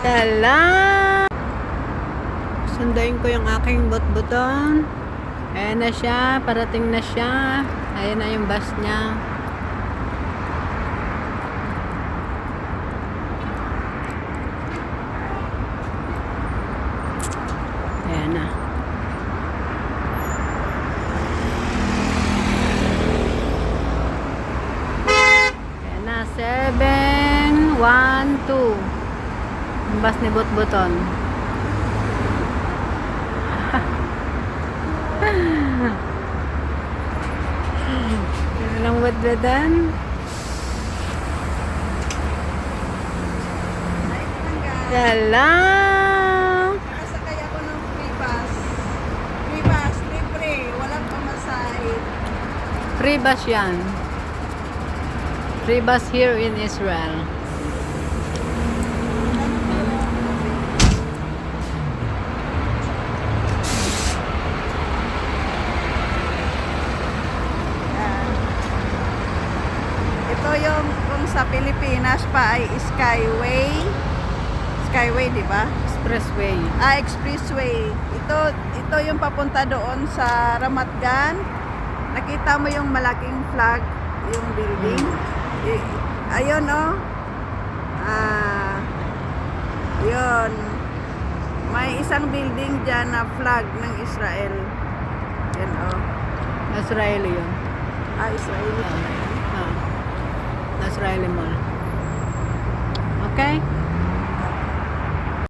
Tala! Sundayin ko yung aking bot-buton. Ayan na siya, parating na siya. Ayan na yung bus niya. Ayan na. Ayan na, 7, 1, 2. Ang bus ni Bot-Buton. Walang Bot-Buton. Yala! Nakasakay ako ng free bus. Free bus, libre. Walang pamasahe. Free bus yan. Free bus here in Israel. Yung kung sa Pilipinas pa ay Skyway. Skyway, di ba? Expressway. Ah, Expressway. Ito, ito yung papunta doon sa Ramat Gan. Nakita mo yung malaking flag, yung building. Y- ayun, oh. Ah, yun. May isang building dyan na flag ng Israel. Yan, oh. Israeli yun. Ah, Israeli. Ah. Israeli Mall. Okay?